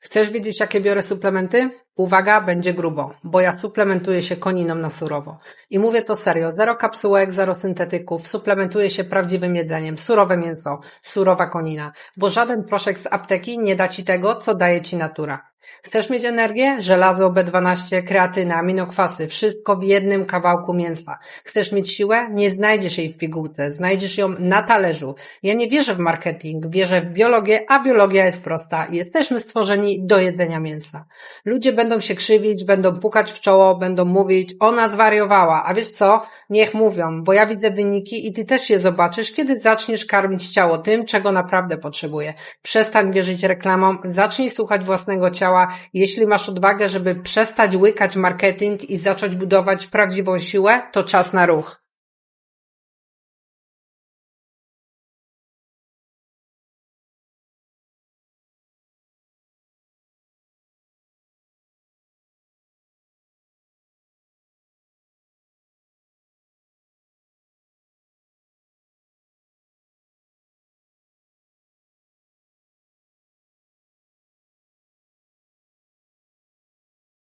Chcesz wiedzieć, jakie biorę suplementy? Uwaga, będzie grubo, bo ja suplementuję się koniną na surowo. I mówię to serio, zero kapsułek, zero syntetyków, suplementuję się prawdziwym jedzeniem, surowe mięso, surowa konina, bo żaden proszek z apteki nie da ci tego, co daje ci natura. Chcesz mieć energię? Żelazo B12, kreatyna, aminokwasy, wszystko w jednym kawałku mięsa. Chcesz mieć siłę? Nie znajdziesz jej w pigułce, znajdziesz ją na talerzu. Ja nie wierzę w marketing, wierzę w biologię, a biologia jest prosta. Jesteśmy stworzeni do jedzenia mięsa. Ludzie będą się krzywić, będą pukać w czoło, będą mówić, ona zwariowała, a wiesz co? Niech mówią, bo ja widzę wyniki i ty też je zobaczysz, kiedy zaczniesz karmić ciało tym, czego naprawdę potrzebuje. Przestań wierzyć reklamom, zacznij słuchać własnego ciała, jeśli masz odwagę, żeby przestać łykać marketing i zacząć budować prawdziwą siłę, to czas na ruch.